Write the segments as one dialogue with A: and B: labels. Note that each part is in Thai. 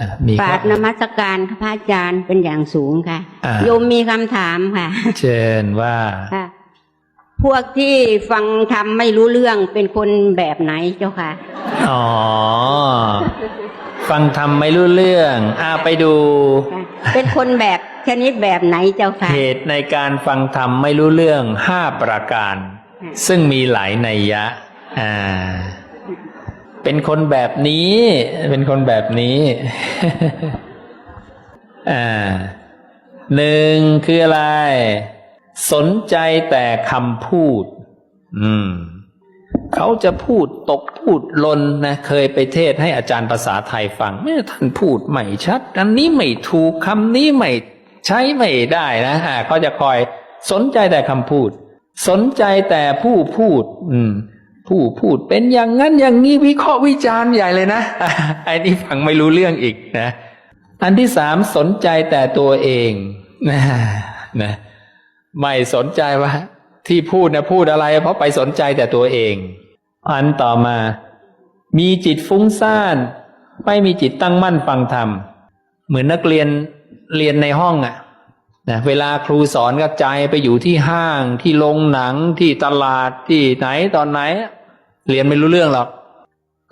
A: อะมี
B: ก
A: ค
B: รา
A: รั
B: บบนมัสการค่ะพระอาจารย์เป็นอย่างสูงค่ะ
A: อ่า
B: โยมมีคำถามค่ะ
A: เชิญว่า
B: ค่ะพวกที่ฟังทำไม่รู้เรื่องเป็นคนแบบไหนเจ้าค่ะ
A: อ๋อ ฟังทำไม่รู้เรื่องอ่าไปดู
B: เป็นคนแบบชนิดแบบไหนเจ้าค่ะ
A: เหตุในการฟังธรรมไม่รู้เรื่องห้าประการ
B: อืม
A: ซึ่งมีหลายนัยยะ อ่า เป็นคนแบบนี้ เป็นคนแบบนี้ อ่าหนึ่งคืออะไร สนใจแต่คำพูด อืมเขาจะพูดตกพูดลนนะเคยไปเทศให้อาจารย์ภาษาไทยฟังเมื่อท่านพูดไม่ชัด อันนี้ไม่ถูกคำนี้ไม่ใช้ไม่ได้นะอ่าเขาจะคอยสนใจแต่คำพูด สนใจแต่ผู้พูด อืม ผู้พูดเป็นอย่างนั้นอย่างนี้วิเคราะห์วิจารณ์ใหญ่เลยนะอ่าไอ้นี่ฟังไม่รู้เรื่องอีกนะอันที่สามสนใจแต่ตัวเองนะนะไม่สนใจว่า ที่พูดนะพูดอะไร เพราะไปสนใจแต่ตัวเอง อันต่อมา มีจิตฟุ้งซ่านไม่มีจิตตั้งมั่นฟังธรรม เหมือนนักเรียนเรียนในห้องอะ่ะนะเวลาครูสอนกระจายไปอยู่ที่ห้างที่โรงหนังที่ตลาดที่ไหนตอนไหน เรียนไม่รู้เรื่องหรอก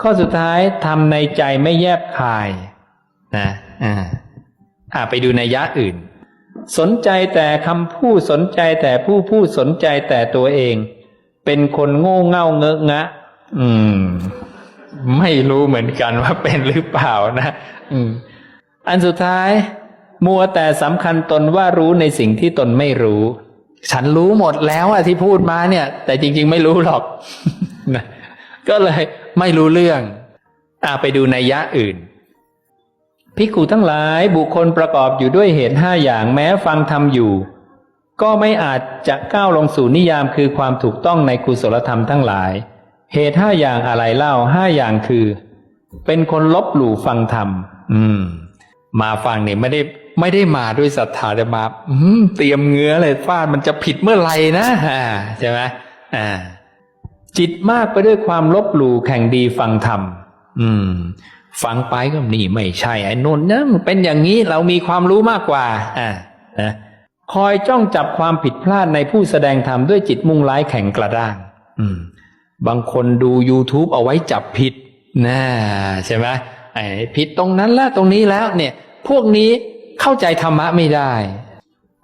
A: ข้อสุดท้ายทำในใจไม่แยบคายนะอ่าอ่าไปดูในยะอื่น สนใจแต่คำพูดสนใจแต่ผู้พูดสนใจแต่ตัวเอง เป็นคนโง่เง่าเงอะงะ อืม ไม่รู้เหมือนกันว่าเป็นหรือเปล่านะอืม อันสุดท้าย มัวแต่สำคัญตนว่ารู้ในสิ่งที่ตนไม่รู้ ฉันรู้หมดแล้วอะที่พูดมาเนี่ย แต่จริง ๆ ไม่รู้หรอกนะ ก็เลยไม่รู้เรื่องอาไปดูในยยะอื่นภิกขุทั้งหลายบุคคลประกอบอยู่ด้วยเหตุห้าอย่างแม้ฟังธรรมอยู่ ก็ไม่อาจจะก้าวลงสู่นิยามคือความถูกต้องในกุศลธรรมทั้งหลาย เหตุห้าอย่างอะไรเล่าห้าอย่างคือ เป็นคนลบหลู่ฟังธรรม อืม มาฟังเนี่ยไม่ได้ไม่ได้มาด้วยศรัทธาแต่มาอืมเตรียมเงื้อเลยฟาดมันจะผิดเมื่อไหร่นะใช่ไหมอ่า จิตมากไปด้วยความลบหลู่แข่งดีฟังธรรม อืม ฟังไปก็นี่ไม่ใช่ไอ้นนท์นะมันเป็นอย่างนี้เรามีความรู้มากกว่า อ่านะคอยจ้องจับความผิดพลาดในผู้แสดงธรรมด้วยจิตมุ่งร้ายแข็งกระด้าง อืม บางคนดู YouTube เอาไว้จับผิดนะใช่ไหมไอ้ผิดตรงนั้นแล้วตรงนี้แล้ว เนี่ย พวกนี้เข้าใจธรรมะไม่ได้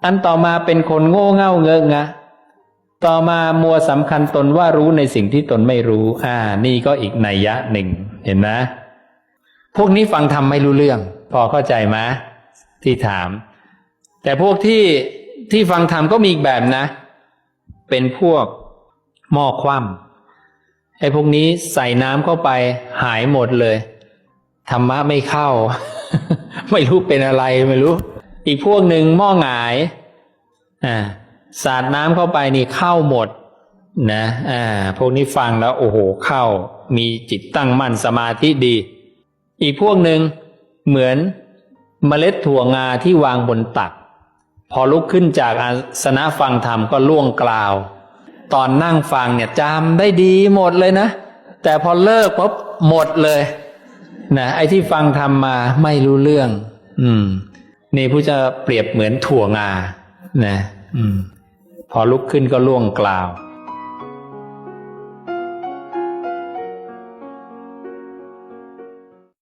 A: อันต่อมาเป็นคนโง่เง่าเงอะงะ ต่อมามัวสำคัญตนว่ารู้ในสิ่งที่ตนไม่รู้ อ่า นี่ก็อีกนัยยะหนึ่ง เห็นไหมพวกนี้ฟังธรรมไม่รู้เรื่อง พอเข้าใจไหมที่ถาม แต่พวกที่ที่ฟังธรรมก็มีอีกแบบนะ เป็นพวกหม้อคว่ำไอ้พวกนี้ใส่น้ำเข้าไปหายหมดเลยธรรมะไม่เข้า ไม่รู้เป็นอะไรไม่รู้ อีกพวกหนึ่งหม้อหงาย อ่า สาดน้ำเข้าไปนี่เข้าหมดนะอ่าพวกนี้ฟังแล้วโอ้โหเข้า มีจิตตั้งมั่นสมาธิดี อีกพวกหนึ่งเหมือนเมล็ดถั่วงาที่วางบนตัก พอลุกขึ้นจากอาสนะฟังธรรมก็ล่วงกล่าว ตอนนั่งฟังเนี่ยจำได้ดีหมดเลยนะ แต่พอเลิกปุ๊บหมดเลยนะไอ้ที่ฟังธรรมมาไม่รู้เรื่อง อืม นี่ผู้จะเปรียบเหมือนถั่วงา นะ อืม พอลุกขึ้นก็ล่วงกล่าว